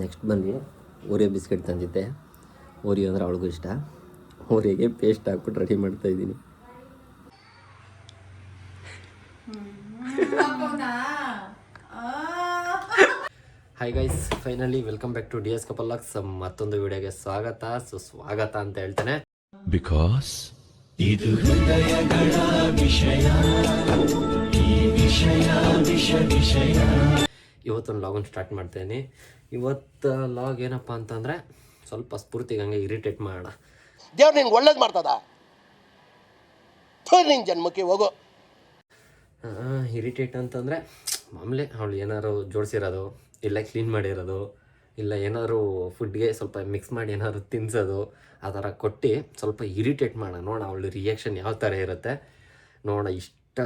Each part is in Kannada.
ನೆಕ್ಸ್ಟ್ ಬನ್ನಿ ಓರಿಯೋ ಬಿಸ್ಕೆಟ್ ತಂದಿದ್ದೆ. ಓರಿಯೋ ಅಂದರೆ ಅವಳಿಗೂ ಇಷ್ಟ. ಓರಿಯೋಗೆ ಪೇಸ್ಟ್ ಹಾಕ್ಬಿಟ್ಟು ರೆಡಿ ಮಾಡ್ತಾ ಇದ್ದೀನಿ. Hi guys finally welcome back to D S couple vlogs ಮತ್ತೊಂದು ವಿಡಿಯೋಗೆ ಸ್ವಾಗತ. ಸೊ ಸ್ವಾಗತ ಅಂತ ಹೇಳ್ತೇನೆ. Because ಇವತ್ತೊಂದು ಲಾಗನ್ನು ಸ್ಟಾರ್ಟ್ ಮಾಡ್ತೇನೆ. ಇವತ್ತು ಲಾಗ್ ಏನಪ್ಪ ಅಂತಂದರೆ ಸ್ವಲ್ಪ ಸ್ಫೂರ್ತಿಗೆ ಹಂಗೆ ಇರಿಟೇಟ್ ಮಾಡೋಣ. ದೇವ್ರು ನಿಂಗೆ ಒಳ್ಳೇದು ಮಾಡ್ತದ? ನಿನ್ನ ನಿನ್ ಜನ್ಮಕ್ಕೆ ಹೋಗು. ಇರಿಟೇಟ್ ಅಂತಂದರೆ ಮಾಮೂಲಿ ಅವಳು ಏನಾದ್ರು ಜೋಡಿಸಿರೋದು ಇಲ್ಲ ಕ್ಲೀನ್ ಮಾಡಿರೋದು ಇಲ್ಲ ಏನಾದ್ರು ಫುಡ್ಗೆ ಸ್ವಲ್ಪ ಮಿಕ್ಸ್ ಮಾಡಿ ಏನಾದ್ರು ತಿನ್ಸೋದು ಆ ಥರ ಕೊಟ್ಟು ಸ್ವಲ್ಪ ಇರಿಟೇಟ್ ಮಾಡೋಣ. ನೋಡೋಣ ಅವಳ ರಿಯಾಕ್ಷನ್ ಯಾವ ಥರ ಇರುತ್ತೆ. ನೋಡೋಣ ಇಷ್ಟ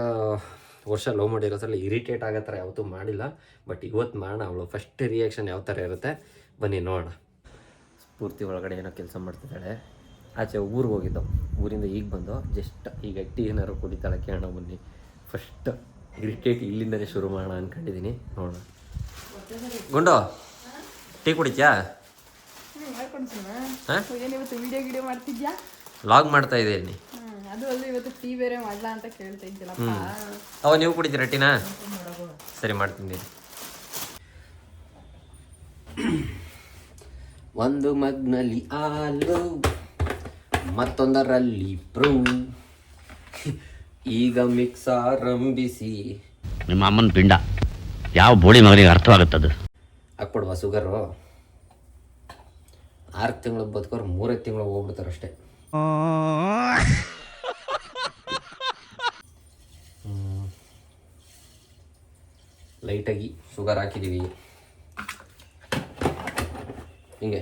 ವರ್ಷ ಲವ್ ಮಾಡಿರೋದ್ರಲ್ಲಿ ಇರಿಟೇಟ್ ಆಗೋ ಥರ ಯಾವತ್ತೂ ಮಾಡಿಲ್ಲ. ಬಟ್ ಇವತ್ತು ಮಾಡೋಣ ಅವಳು ಫಸ್ಟ್ ರಿಯಾಕ್ಷನ್ ಯಾವ ಥರ ಇರುತ್ತೆ? ಬನ್ನಿ ನೋಡೋಣ. ಸ್ಫೂರ್ತಿ ಒಳಗಡೆ ಏನೋ ಕೆಲಸ ಮಾಡ್ತಿದ್ದಾಳೆ. ಆಚೆ ಊರಿಗೆ ಹೋಗಿದ್ದು. ಊರಿಂದ ಈಗ ಬಂದು ಜಸ್ಟ್ ಈಗ ಟೀ ಏನಾದ್ರು ಕುಡಿತಾಳೆ ಕೇಳೋಣ ಬನ್ನಿ. ಫಸ್ಟ್ ಇರಿಟೇಟ್ ಇಲ್ಲಿಂದನೇ ಶುರು ಮಾಡೋಣ ಅಂದ್ಕೊಂಡಿದ್ದೀನಿ ನೋಡೋಣ. ಗುಂಡು ಟೀ ಕುಡಿತ್ಯಾ? ಹಾಂ? ಲಾಗ್ ಮಾಡ್ತಾ ಇದ್ದೀನಿ ಅದು ಅಲ್ಲದೆ ಇವತ್ತು ಟೀ ಬೇರೆ ಮಾಡ್ಲಾ ಅಂತ ಕೇಳ್ತಾ ಇದ್ದಿಲ್ಲಪ್ಪ ಅವ ನೀವು ಕುಡಿತೀರ ಟೀನಾ? ಸರಿ ಮಾಡ್ತೀನಿ ಒಂದು ಮಗ್ನಲ್ಲಿ ಹಾಲು ಮತ್ತೊಂದರಲ್ಲಿ ಪ್ರೂ. ಈಗ ಮಿಕ್ಸ್ ಆರಂಭಿಸಿ. ನಿಮ್ಮ ಅಮ್ಮನ ಪಿಂಡ. ಯಾವ ಬೋಳಿ ಮಗನಿಗೆ ಅರ್ಥವಾಗುತ್ತದು? ಹಾಕ್ಬಿಡುವ ಸುಗರು ಆರು ತಿಂಗಳು ಬದುಕೋರು ಮೂರೇ ತಿಂಗಳು ಹೋಗ್ಬಿಡ್ತಾರೆ ಲೈಟಾಗಿ ಶುಗರ್ ಹಾಕಿದ್ದೀವಿ. ಹಿಂಗೆ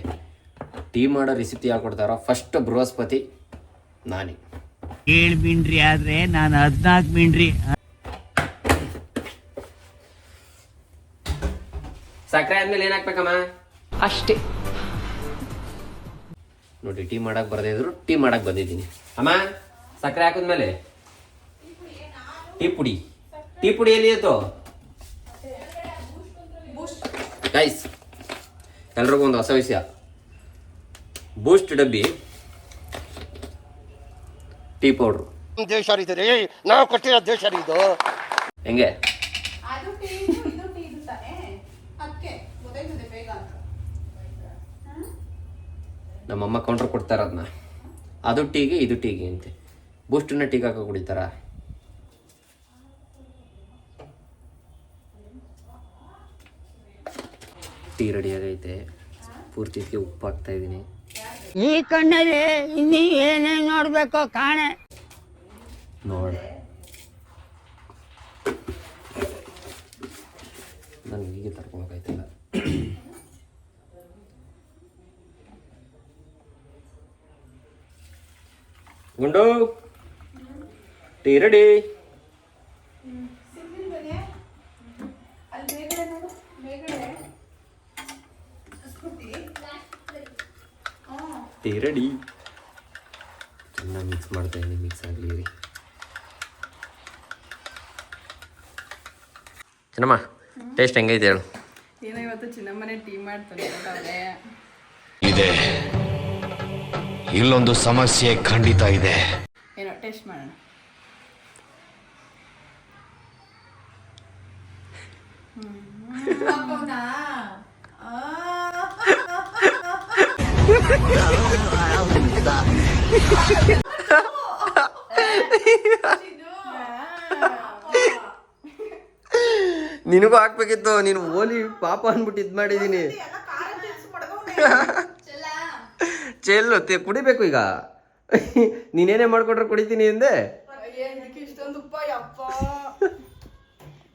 ಟೀ ಮಾಡೋ ರೆಸಿಪಿ ಹೇಳ್ಕೊಡ್ತಾರೋ? ಫಸ್ಟ್ ಬೃಹಸ್ಪತಿ ನಾನೇ. ಏಳು ಮಿಂಡ್ರಿ ಆದ್ರೆ ನಾನು ಹದಿನಾಲ್ಕು ಮಿಂಡ್ರಿ ಸಕ್ಕರೆ ಆದ್ಮೇಲೆ ಏನಾಗ್ಬೇಕಮ್ಮ ಹಾಕ್ಬೇಕಮ್ಮ? ಅಷ್ಟೇ. ನೋಡಿ ಟೀ ಮಾಡಕ್ ಬರದೇ ಇದ್ರು ಟೀ ಮಾಡಕ್ಕೆ ಬಂದಿದ್ದೀನಿ. ಅಮ್ಮ ಸಕ್ಕರೆ ಹಾಕಿದ್ಮೇಲೆ? ಟೀ ಪುಡಿ. ಟೀ ಪುಡಿ ಎಲ್ಲಿ ಇತ್ತು ಗೈಸ್ ಎಲ್ರಿಗೂ ಒಂದು ಹೊಸ ವಿಷಯ. ಬೂಸ್ಟ್ ಡಬ್ಬಿ ಟೀ ಪೌಡ್ರು. ದೇಶ ರೀ ನಾವು ಕೊಟ್ಟಿರೋ ದೇಶ ರೀ ಇದು ಹೆಂಗೆ? ಅದು ಟೀ ಇದು ಟೀ ಇದು ತಾನೇ. ಅದಕ್ಕೆ ಗೊತ್ತಾಯ್ತದೆ ಬೇಗ ಅಂತ. ನಮ್ಮಮ್ಮ ಕೌಂಟ್ರ್ ಕೊಡ್ತಾರ ಅದನ್ನ ಅದು ಟೀಗೆ ಇದು ಟೀಗೆ ಅಂತೆ. ಬೂಸ್ಟನ್ನ ಟೀಗೆ ಹಾಕೋ ಕುಡಿತಾರ? ಟೀ ರೆಡಿ ಆಗೈತೆ ಪೂರ್ತಿಗೆ ಉಪ್ಪು ಹಾಕ್ತಾ ಇದ್ದೀನಿ ಈ ಕಣ್ಣಲ್ಲಿ ಇನ್ನೀ ಏನೇ ನೋಡಬೇಕು ಕಾಣೆ. ನೋಡ. ನಾನು ಹೀಗೆ ತರ್ಕೊಳಕಾಯ್ತಿಲ್ಲ ಗುಂಡು ಟೀ ರೆಡಿ ಅಲ್ಲಿ ಬೇಗಡೆ ನೋಡು ಬೇಗಡೆ ಟೀ ರೆಡಿ ಚೆನ್ನಾಗಿ ಮಿಕ್ಸ್ ಮಾಡ್ತಾ ಇದ್ದೀನಿ ಮಿಕ್ಸ್ ಆಗಲಿ ರೀ ಚೆನ್ನಮ್ಮ ಟೇಸ್ಟ್ ಹೆಂಗೈತೆ ಹೇಳು. ಏನೋ ಇವತ್ತು ಚಿನ್ನಮ್ಮನೆ ಟೀ ಮಾಡ್ತಾನೆ ಇದೆ. ಇಲ್ಲೊಂದು ಸಮಸ್ಯೆ ಖಂಡಿತ ಇದೆ. ಏನೋ ಟೇಸ್ಟ್ ಮಾಡೋಣ. ನಿನಗೂ ಹಾಕ್ಬೇಕಿತ್ತು ನೀನು ಓಲಿ ಪಾಪ ಅಂದ್ಬಿಟ್ಟು ಇದು ಮಾಡಿದ್ದೀನಿ ಚೆಲ್ಲು ಕುಡಿಬೇಕು ಈಗ. ನೀನೇನೇ ಮಾಡ್ಕೊಟ್ರೆ ಕುಡಿತೀನಿ ಎಂದೆ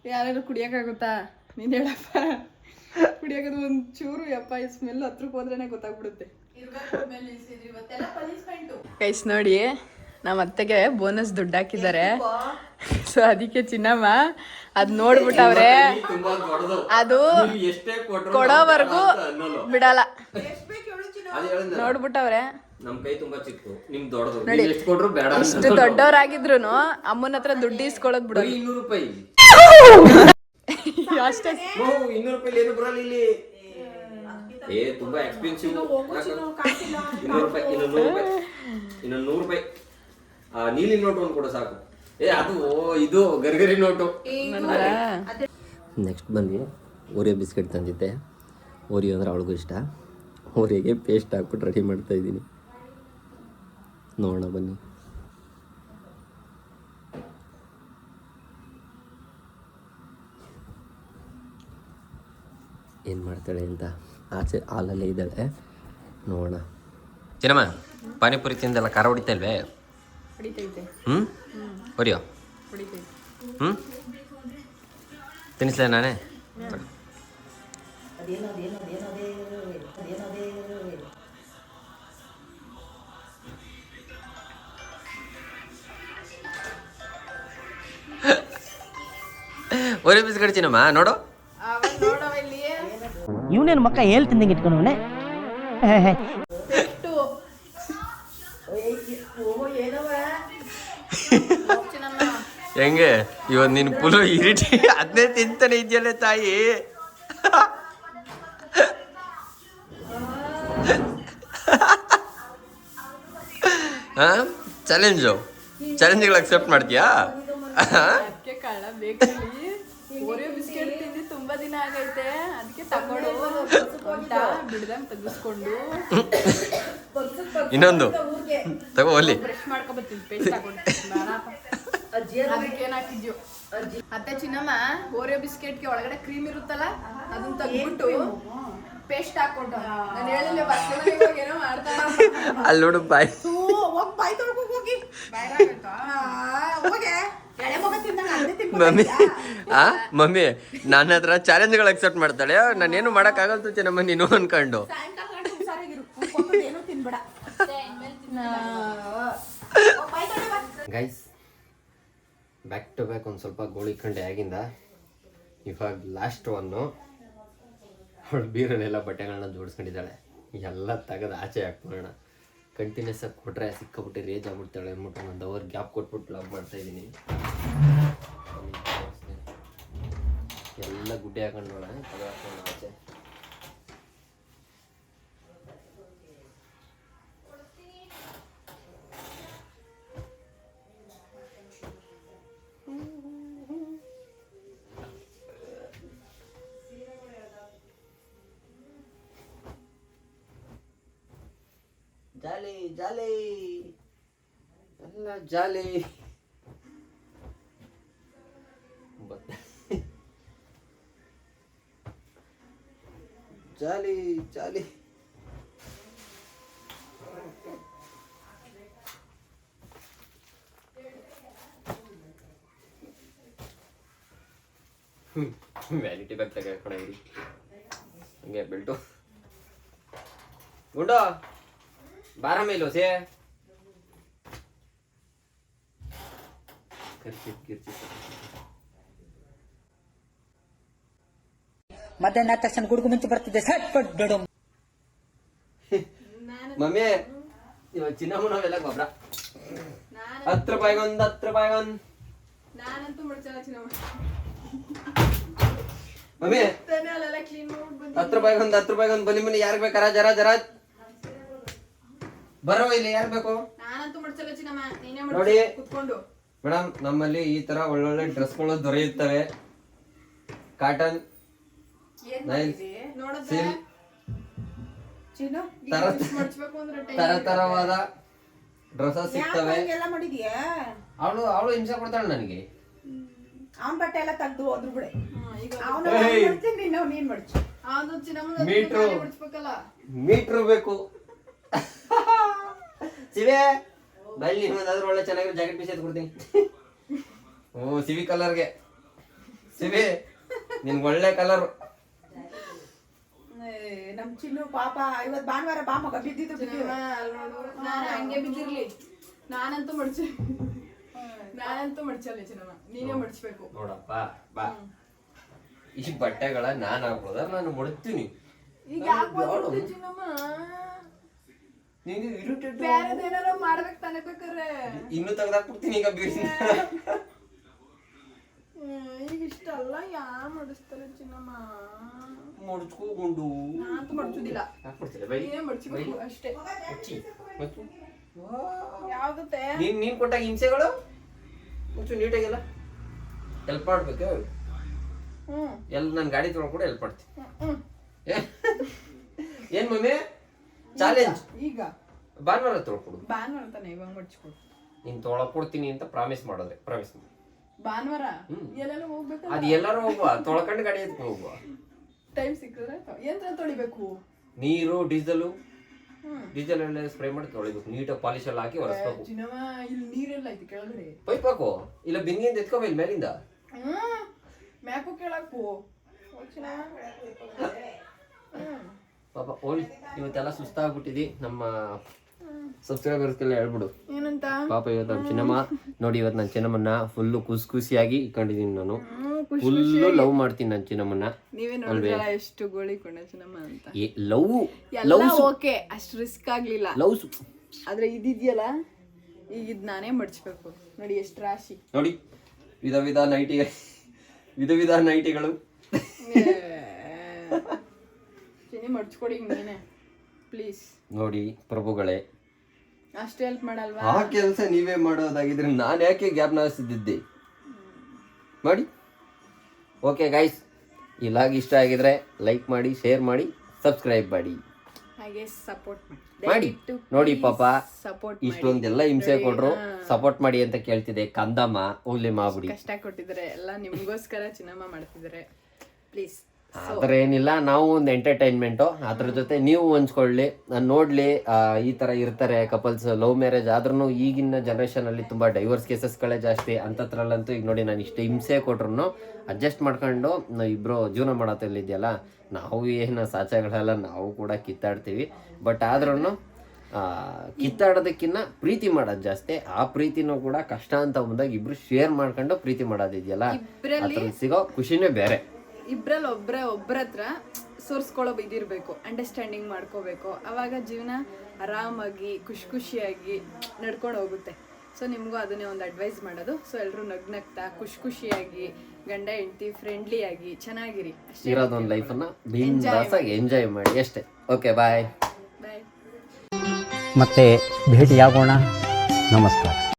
ಯಾರು ಕುಡಿಯಕ್ಕಾಗುತ್ತಾ? ನೀನ್ ಹೇಳಪ್ಪ. ಕುಡಿಯೋಕದು ಒಂದ್ ಚೂರು ಯಪ್ಪ, ಈ ಸ್ಮೆಲ್ ಹತ್ರಕ್ಕೆ ಹೋದ್ರೇನೆ ಗೊತ್ತಾಗ್ಬಿಡುತ್ತೆ. ಗೈಸ್ ನೋಡಿ ನಮ್ಮ ಅತ್ತೆಗೆ ಬೋನಸ್ ದುಡ್ಡು ಹಾಕಿದ್ದಾರೆ. ಸೊ ಅದಕ್ಕೆ ಚಿನ್ನಮ್ಮ ಅದ್ ನೋಡ್ಬಿಟ್ಟವ್ರೆ ಅದು ಕೊಡೋವರೆಗೂ ಬಿಡಲ್ಲ. ನೋಡ್ಬಿಟ್ಟವ್ರೆ ನೋಡಿ. ಇಷ್ಟು ದೊಡ್ಡವರಾಗಿದ್ರು ಅಮ್ಮನ ಹತ್ರ ದುಡ್ಡು ಇಸ್ಕೊಳ್ಳೋದ್ ಬಿಡು ಅಷ್ಟೇ ಓ, ಇನ್ನೂರು ರೂಪಾಯಿ ಏನು ಬರಲ್ಲ ಇಲ್ಲಿ ಏ ತುಂಬಾ ಎಕ್ಸ್ಪೆನ್ಸಿವ್ ಇನ್ನೂರು ರೂಪಾಯಿ ಇನ್ನೊಂದು ನೂರು ರೂಪಾಯಿ ಇನ್ನೊಂದು ನೂರು ರೂಪಾಯಿ. ಆ ನೀಲಿ ನೋಟು ಒಂದು ಕೊಡು ಸಾಕು. ಏ ಅದು ಇದು ಗರಿಗರಿ ನೋಟು. ನೆಕ್ಸ್ಟ್ ಬನ್ನಿ ಓರಿಯೋ ಬಿಸ್ಕೆಟ್ ತಂದಿದ್ದೆ. ಓರಿಯೋ ಅಂದ್ರೆ ಅವಳಿಗೂ ಇಷ್ಟ. ಓರಿಯೋಗೆ ಪೇಸ್ಟ್ ಹಾಕ್ಬಿಟ್ಟು ರೆಡಿ ಮಾಡ್ತಾ ಇದ್ದೀನಿ. ನೋಡೋಣ ಬನ್ನಿ. ಏನು ಮಾಡ್ತಾಳೆ ಅಂತ? ಆಚೆ ಹಾಲಲ್ಲೇ ಇದ್ದಾಳೆ ನೋಡೋಣ ಚಿನ್ನಮ್ಮ ಪಾನಿಪುರಿ ತಿಂದೆಲ್ಲ ಖಾರ ಹೊಡಿತಾ ಇಲ್ವೇ ಹ್ಞೂ ಹೊರಿಯೋ ಹೊಡಿತೈತೆ ಹ್ಞೂ ತಿನ್ನಿಸ್ಲೇ ನಾನೇ ಒರೆ ಬಿಸ್ಕಟ್ ಚಿನ್ನಮ್ಮ ನೋಡು ಇವನೇನು ಮಕ್ಕ ಹೇಳ್ತಿದ್ದಂಗೆ ಇಟ್ಕೊಂಡವನೆ ಇಟ್ಕೊಂಡವನೇ ಹೆಂಗೆ ಇವತ್ತು ನಿನ್ನ ಪುಲು ಇರಿಟಿ ಅದನ್ನೇ ತಿಂತಾನೆ ಇದೆಯಲ್ಲೇ ತಾಯಿ ಹಾಂ ಚಾಲೆಂಜು ಚಾಲೆಂಜ್ಗಳು ಅಕ್ಸೆಪ್ಟ್ ಮಾಡ್ತೀಯಾ ತುಂಬಾ ದಿನ ಆಗೈತೆ. ಅದಕ್ಕೆ ತಗೊಂಡು ಬಿಡ್ದಂಗ್ ತೆಗಿಸ್ಕೊಂಡು. ಇನ್ನೊಂದು. ತಗೋ ಅಲ್ಲಿ ಬ್ರಷ್ ಮಾಡ್ಕೊಬತ್ತೀನಿ ಪೇಸ್ಟ್ ತಗೊಂಡು. ಅದಕ್ಕೆ ಏನ್ ಹಾಕಿದ್ಯೋ. ಅತ್ತೆ ಚಿನ್ನಮ್ಮ ಓರಿಯೋ ಬಿಸ್ಕೆಟ್ಗೆ ಒಳಗಡೆ ಕ್ರೀಮ್ ಇರುತ್ತಲ್ಲ ಅದನ್ನ ತೆಗ್ದ್ಬಿಟ್ಟು ಪೇಸ್ಟ್ ಹಾಕೊಂಡು ನಾನು ಹೇಳಿಲ್ಲ ಬರ್ತೀನಿ ಏನೋ ಮಾಡ್ತಾನೆ ಅಲ್ಲಿ ನೋಡು ಬಾಯ್. ಹೋಗಿ ಬಾಯ್ ತೊಳ್ಕೊ ಹೋಗಿ. ಮಮ್ಮಿ ಆ ಮಮ್ಮಿ ನನ್ನ ಹತ್ರ ಚಾಲೆಂಜ್ಗಳು ಅಕ್ಸೆಪ್ಟ್ ಮಾಡ್ತಾಳೆ. ನಾನೇನು ಮಾಡೋಕ್ಕಾಗಲ್ಲ ತುಚೆ ನಮ್ಮ ನೀನು ಅನ್ಕೊಂಡು. ಗೈಸ್ ಬ್ಯಾಕ್ ಟು ಬ್ಯಾಕ್ ಒಂದು ಸ್ವಲ್ಪ ಗೋಳಿ ಕಂಡೆ ಆಗಿಂದ ಇವಾಗ ಲಾಸ್ಟ್ ಒನ್ನು ಅವಳು ಬೀರಲ್ಲೆಲ್ಲ ಬಟ್ಟೆಗಳನ್ನ ಜೋಡಿಸ್ಕೊಂಡಿದ್ದಾಳೆ. ಎಲ್ಲ ತೆಗೆದು ಆಚೆ ಹಾಕ್ಬಿಡೋಣ. ಕಂಟಿನ್ಯೂಸ್ ಆಗಿ ಕೊಟ್ರೆ ಸಿಕ್ಕಾಬಿಟ್ಟು ರೇಜ್ ಆಗ್ಬಿಡ್ತಾಳೆ. ಅಂದ್ಬಿಟ್ಟು ಒಂದು ಅವರ್ ಗ್ಯಾಪ್ ಕೊಟ್ಬಿಟ್ಟು ಲವ್ ಮಾಡ್ತಾ ಇದ್ದೀನಿ. ಎಲ್ಲ ಗುಡ್ಡೆ ಹಾಕೊಂಡು ನೋಡೋಣ ಆಚೆ ಜಾಲಿ ಜಾಲಿ. ಎಲ್ಲ ಜಾಲಿ. ಜಾಲಿ ಜಾಲಿ ವ್ಯಾನಿಟಿ ಬ್ಯಾಗ್ ತೆಗೆದುಕೊಡ ಇರಿ ಹಂಗೆ ಬೆಲ್ಟು ಗುಂಡು ಬಾರ ಮೇಲು ಸೇ ಕರ್ಚಿಪ್ ಗಿರ್ಚಿಪ್ ಮಧ್ಯಾಹ್ನ ಆದ ತಕ್ಷಣ ಗುಡುಗು ಮುಂಚೆ ಬರ್ತಿದ್ದೆ ಸಟ್ ಪಟ್ ಬಿಡು ಮಮ್ಮಿ ಇವಾಗ ಚಿನ್ನಮ್ಮ ನಾವೆಲ್ಲ ಗೊಬ್ಬರ ಹತ್ತು ರೂಪಾಯಿಗೊಂದು ಹತ್ತು ರೂಪಾಯಿಗೊಂದು ನಾನಂತೂ ಮುಡ್ಚಲ್ಲ ಚಿನ್ನಮ್ಮ ಮಮ್ಮಿ ಹತ್ ರೂಪಾಯಿಗೆ ಒಂದ್ ಹತ್ ಹತ್ತು ಹತ್ತು ರೂಪಾಯಿಗೊಂದು ಬಲಿ ಮನಿ ಯಾರ್ ಬೇಕಾರ ಜರ ಜರ ಬರೋ ಇಲ್ಲಿ ಯಾರ್ ಬೇಕು? ನಾನಂತೂ ಮುಡ್ಚಲ್ಲ ಚಿನ್ನಮ್ಮ ನೀನೇ ನೋಡಿ. ಮೇಡಮ್ ನಮ್ಮಲ್ಲಿ ಈ ತರ ಒಳ್ಳೊಳ್ಳೆ ಡ್ರೆಸ್ಗಳು ದೊರೆಯುತ್ತವೆ. ಕಾಟನ್ ಏನ್ ನೈಸ್ ಮಾಡಿದ್ರಿ ನೋಡೋದ್ರೆ ಸಿಲ್ಕ್ ಚಿನ್ನು ತರ ತರವಾದ ಡ್ರೆಸ್ಸಸ್ ಸಿಗ್ತವೆ. ಎಲ್ಲ ಮಾಡಿದ್ಯಾ? ಅವಳು ಅವಳು ಹಿಂಸೆ ಕೊಡ್ತಾಳೆ ನನಗೆ. ಅವನ್ ಬಟ್ಟೆ ಎಲ್ಲ ತೆಗ್ದು ಹೋದ್ರು ಬಿಡೆ. ಮೀಟ್ರು. ಬೇಕು. ಸಿವೆ ಬಳ್ಳಿ ಒಂದಾದ್ರೂ ಒಳ್ಳೆ ಚೆನ್ನಾಗಿರೋ ಜಾಕೆಟ್ ಪೀಸ್ ಎತ್ ಕೊಡ್ತೀನಿ. ಓ ಸಿವಿ ಕಲರ್ಗೆ ಸಿವಿ ನಿನ್ಗೆ ಒಳ್ಳೆ ಕಲರ್ ನಮ್ ಚಿನ್ನು ಪಾಪ ಇವತ್ ಭಾನುವಾರ ಬಾ ಮಗ ಬಿದ್ದಿದ್ದು ಹಂಗೆ ಬಿದ್ದಿರ್ಲಿ. ನಾನಂತೂ ಮಡ್ಚ. ನಾನಂತೂ ಮಡ್ಚಲ್ಲ ಚಿನ್ನಮ್ಮ. ನೀನೇ ಮಡಚಬೇಕು. ನೋಡಪ್ಪ ಬಾ. ಈ ಬಟ್ಟೆಗಳ ನಾನು ಹಾಕ್ಬೋದ? ನಾನು ಮುಡ್ತೀನಿ. ಈಗ ಯಾಕೆ ಚಿನ್ನಮ್ಮ. ನೀನು irritated. ಬೇರೆದೇನಾರು ಮಾಡ್ಬೇಕು ತಾನೇ ಬೇಕಾರೆ ಇನ್ನು ತೆಗ್ದಾಕ್ಬಿಡ್ತೀನಿ ಈಗ ಹ್ಮ್, ಈಗ ಇಷ್ಟ ಅಲ್ಲ ಯಾ ಮಾಡಿಸ್ತಾರೆ ಚಿನ್ನಮ್ಮ. ಮಡ್ಚ್ಕೊಂಡು ನಾನಂತೂ ಮಡ್ಚುದಿಲ್ಲ. ಹಾಕ್ಬಿಡ್ತೀರ ಬೈ. ನೀನೇ ಮಡ್ಚಿಬೇಕು ಅಷ್ಟೇ. ಮುಚ್ಚಿ. ಮುಚ್ಚು. ಯಾವ್ದತ್ತೆ? ನೀನ್ ನೀನ್ ಕೊಟ್ಟಾಗ ಹಿಂಸೆಗಳು? ಮುಚ್ಚು ನೀಟಾಗಿಲ್ಲ. ಎಲ್ಪ್ ಮಾಡ್ಬೇಕು. ಎಲ್ ಎಲ್ಲ ನನ್ನ ಗಾಡಿ ತೊಗೊಂಡು ಕೂಡ ಹೆಲ್ಪ್ ಮಾಡ್ತೀನಿ ಹ್ಮ್ ಏ? ಏನ್ ಮಮ್ಮಿ? ಚಾಲೆಂಜ್ ಈಗ ಭಾನುವಾರ ತೊಳ್ಕೊಡು ಭಾನುವಾರ ತಾನೆ ಇವಾಗ ಮಡ್ಚ್ಕೊಡು. ನೀನ್ ತೊಳಕ್ ಕೊಡ್ತೀನಿ ಅಂತ ಪ್ರಾಮಿಸ್ ಮಾಡಿದ್ರೆ. ಪ್ರಾಮಿಸ್ ಭಾನುವಾರ? ಎಲ್ಲೆಲ್ಲ ಎಲ್ಲಾರು ಅದು ಎಲ್ಲರೂ ಹೋಗುವ. ತೊಳ್ಕೊಂಡು ಗಾಡಿ ಎತ್ಕೊಂಡು ಹೋಗುವ. ಟೈಮ್ ಸಿಕ್ಕಿದ್ರೆ ಯಂತ್ರ ತೊಳಿಬೇಕು. ನೀರು ಡೀಸೆಲು. ಹ್ಮ್. ಡೀಸೆಲ್ ಎಲ್ಲ ಸ್ಪ್ರೇ ಮಾಡಿ ತೊಳಿಬೇಕು. ನೀಟಾಗಿ ಪಾಲಿಶ್ ಎಲ್ಲ ಹಾಕಿ ಒರೆಸ್ಬೇಕು. ಇಲ್ಲಿ ನೀರೆಲ್ಲ ಐತಿ ಕೆಳಗಡೆ. ಪೈಪ್ ಹಾಕು. ಇಲ್ಲ ಬಿಂದಿಗೆಯಿಂದ ಎತ್ಕೊ ಇಲ್ಲಿ ಮೇಲಿಂದ. ಹ್ಮ್. ಮ್ಯಾಕು ಕೇಳಕ್ಕು ಹ್ಮ್. ಪಾಪ ಓಲಿ ಇವತ್ತೆಲ್ಲ ಸುಸ್ತಾಗ್ಬಿಟ್ಟಿದಿ. ನಮ್ಮ ಸಬ್ಸ್ಕ್ರೈಬರ್ಸ್ಗೆಲ್ಲ ಹೇಳ್ಬಿಡು. ಏನಂತ? ಪಾಪ ಇವತ್ತು ನಮ್ಮ ಚಿನ್ನಮ್ಮ ನೋಡಿ ಇವತ್ತು ನನ್ನ ಚಿನ್ನಮ್ಮನ್ನ ಫುಲ್ಲು ಖುಷಿ ಖುಷಿಯಾಗಿ ಇಟ್ಕೊಂಡಿದ್ದೀನಿ ನಾನು. ಫುಲ್ಲು ಲವ್ ಮಾಡ್ತೀನಿ ನನ್ನ ಚಿನ್ನಮ್ಮನ್ನ. ನೀವೇ ನೋಡಿದ್ರಲ್ಲ ಎಷ್ಟು ಗೋಳಿ ಕೊಂಡ ಚಿನ್ನಮ್ಮ ಅಂತ. ಲವ್ ಲವ್ ಓಕೆ ಅಷ್ಟು ರಿಸ್ಕ್ ಆಗ್ಲಿಲ್ಲ. ಲವ್ ಆದ್ರೆ ಇದಿದೆಯಲ್ಲ ಈಗ ಇದ್ ನಾನೇ ಮಡ್ಚ್ಬೇಕು. ನೋಡಿ ಎಷ್ಟು ರಾಶಿ. ನೋಡಿ ವಿಧ ವಿಧ ನೈಟಿ ವಿಧ ವಿಧ ನೈಟಿಗಳು ಚಿನ್ನಿ ಮಡ್ಚ್ಕೊಡಿ ನೀನೇ ನೀನೆ ಪ್ಲೀಸ್ ನೋಡಿ ಪ್ರಭುಗಳೇ ಅಷ್ಟು ಹೆಲ್ಪ್ ಮಾಡಲ್ವಾ? ಆ ಕೆಲಸ ನೀವೇ ಮಾಡೋದಾಗಿದ್ರೆ ನಾನು ಯಾಕೆ ಗ್ಯಾಪ್ ನಾಸಿದ್ದೆ ಮಾಡಿ ಓಕೆ ಗೈಸ್ ಈ ಲಾಗ್ ಇಷ್ಟ ಆಗಿದ್ರೆ ಲೈಕ್ ಮಾಡಿ ಶೇರ್ ಮಾಡಿ ಸಬ್ಸ್ಕ್ರೈಬ್ ಮಾಡಿ. ಹಾಗೆ ಸಪೋರ್ಟ್ ಮಾಡಿ. ನೋಡಿ ಪಾಪ ಸಪೋರ್ಟ್ ಇಷ್ಟೊಂದೆಲ್ಲ ಹಿಂಸೆ ಕೊಟ್ರು ಸಪೋರ್ಟ್ ಮಾಡಿ ಅಂತ ಕೇಳ್ತಿದೆ ಕಂದಮ್ಮ ಹೋಗ್ಲಿ ಮಾಡ್ಬಿಡಿ ಕಷ್ಟ ಕೊಟ್ಟಿದ್ರೆ ಎಲ್ಲ ನಿಮಗೋಸ್ಕರ ಚಿನ್ನಮ್ಮ ಮಾಡ್ತಿದ್ದಾರೆ. ಪ್ಲೀಸ್ ಆತರ ಏನಿಲ್ಲ ನಾವು ಒಂದು ಎಂಟರ್ಟೈನ್ಮೆಂಟು ಅದ್ರ ಜೊತೆ ನೀವು ಹೊಂಚ್ಕೊಳ್ಳಿ ನಾನು ನೋಡ್ಲಿ ಈ ತರ ಇರ್ತಾರೆ ಕಪಲ್ಸ್ ಲವ್ ಮ್ಯಾರೇಜ್ ಆದ್ರೂ ಈಗಿನ ಜನರೇಷನ್ ಅಲ್ಲಿ ತುಂಬಾ ಡೈವರ್ಸ್ ಕೇಸಸ್ಗಳೇ ಜಾಸ್ತಿ. ಅಂತತ್ರಲ್ಲಂತೂ ಈಗ ನೋಡಿ ನಾನು ಇಷ್ಟು ಹಿಂಸೆ ಕೊಟ್ರು ಅಡ್ಜಸ್ಟ್ ಮಾಡ್ಕೊಂಡು ನಾವು ಇಬ್ರು ಜೀವನ ಮಾಡತ್ತಿದೆಯಲ್ಲ ನಾವು ಏನು ಸಾಚಗಳೆಲ್ಲ ನಾವು ಕೂಡ ಕಿತ್ತಾಡ್ತೀವಿ. ಬಟ್ ಆದ್ರೂ ಕಿತ್ತಾಡೋದಕ್ಕಿನ್ನ ಪ್ರೀತಿ ಮಾಡೋದು ಜಾಸ್ತಿ. ಆ ಪ್ರೀತಿನೂ ಕೂಡ ಕಷ್ಟ ಅಂತ ಬಂದಾಗ ಇಬ್ರು ಶೇರ್ ಮಾಡ್ಕೊಂಡು ಪ್ರೀತಿ ಮಾಡೋದಿದೆಯಲ್ಲ ಅದ್ರಲ್ಲಿ ಸಿಗೋ ಖುಷಿನೇ ಬೇರೆ. ಇಬ್ರಲ್ಲಿ ಒಬ್ಬರೇ ಒಬ್ಬರ ಹತ್ರ ಸೋರ್ಸ್ಕೊಳ್ಳೋ ಇದಿರಬೇಕು ಅಂಡರ್ಸ್ಟ್ಯಾಂಡಿಂಗ್ ಮಾಡ್ಕೋಬೇಕು. ಅವಾಗ ಜೀವನ ಆರಾಮಾಗಿ ಖುಷಿ ಖುಷಿಯಾಗಿ ನಡ್ಕೊಂಡು ಹೋಗುತ್ತೆ. ಸೊ ನಿಮಗೂ ಅದನ್ನೇ ಒಂದು ಅಡ್ವೈಸ್ ಮಾಡೋದು. ಸೊ ಎಲ್ಲರೂ ನಗ್ನಗ್ತಾ ಖುಷಿ ಖುಷಿಯಾಗಿ ಗಂಡ ಹೆಂಡತಿ ಫ್ರೆಂಡ್ಲಿಯಾಗಿ ಚೆನ್ನಾಗಿರಿ. ಅಷ್ಟೇ ಇರೋದೊಂದು ಲೈಫನ್ನ ಎಂಜಾಯ್ ಮಾಡಿ. ಅಷ್ಟೇ. ಓಕೆ ಬಾಯ್ ಬಾಯ್ ಮತ್ತೆ ಭೇಟಿಯಾಗೋಣ. ನಮಸ್ಕಾರ.